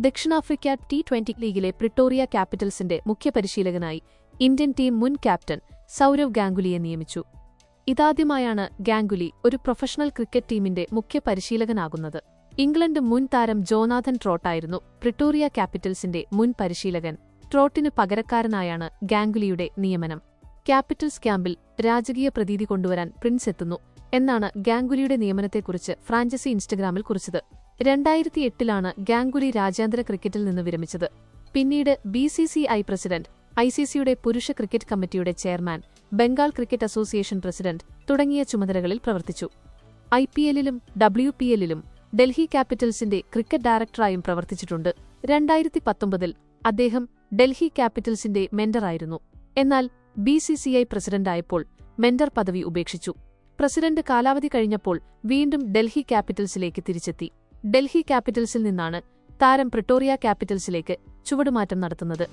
ദക്ഷിണാഫ്രിക്ക T twenty ലീഗിലെ Pretoria ക്യാപിറ്റൽസിന്റെ മുഖ്യ പരിശീലകനായി ഇന്ത്യൻ ടീം മുൻ ക്യാപ്റ്റൻ സൗരവ് ഗാംഗുലിയെ നിയമിച്ചു. ഇതാദ്യമായാണ് ഗാംഗുലി ഒരു പ്രൊഫഷണൽ ക്രിക്കറ്റ് ടീമിന്റെ മുഖ്യ പരിശീലകനാകുന്നത് ഇംഗ്ലണ്ട് മുൻ താരം ജോനാഥൻ ട്രോട്ടായിരുന്നു പ്രിട്ടോറിയ ക്യാപിറ്റൽസിന്റെ മുൻ പരിശീലകൻ. ട്രോട്ടിന് പകരക്കാരനായാണ് ഗാംഗുലിയുടെ നിയമനം. ക്യാപിറ്റൽസ് ക്യാമ്പിൽ രാജകീയ പ്രതീതി കൊണ്ടുവരാൻ പ്രിൻസ് എത്തുന്നു എന്നാണ് ഗാംഗുലിയുടെ നിയമനത്തെക്കുറിച്ച് ഫ്രാഞ്ചസി ഇൻസ്റ്റഗ്രാമിൽ കുറിച്ചത്. രണ്ടായിരത്തി എട്ടിലാണ് ഗാംഗുലി രാജ്യാന്തര ക്രിക്കറ്റിൽ നിന്ന് വിരമിച്ചത്. പിന്നീട് B C C I president I C സിയുടെ പുരുഷ ക്രിക്കറ്റ് കമ്മിറ്റിയുടെ chairman Bengal cricket association president തുടങ്ങിയ ചുമതലകളിൽ പ്രവർത്തിച്ചു. ഐ പി എല്ലിലും ഡബ്ല്യു പി എല്ലിലും ഡൽഹി ക്യാപിറ്റൽസിന്റെ ക്രിക്കറ്റ് ഡയറക്ടറായും പ്രവർത്തിച്ചിട്ടുണ്ട്. രണ്ടായിരത്തി പത്തൊമ്പതിൽ അദ്ദേഹം ഡൽഹി ക്യാപിറ്റൽസിന്റെ മെന്ററായിരുന്നു. എന്നാൽ ബി സി സി ഐ പ്രസിഡന്റായപ്പോൾ മെന്റർ പദവി ഉപേക്ഷിച്ചു. പ്രസിഡന്റ് കാലാവധി കഴിഞ്ഞപ്പോൾ വീണ്ടും ഡൽഹി ക്യാപിറ്റൽസിലേക്ക് തിരിച്ചെത്തി. ഡൽഹി ക്യാപിറ്റൽസിൽ നിന്നാണ് താരം പ്രിട്ടോറിയ ക്യാപിറ്റൽസിലേക്ക് ചുവടുമാറ്റം നടത്തുന്നത്.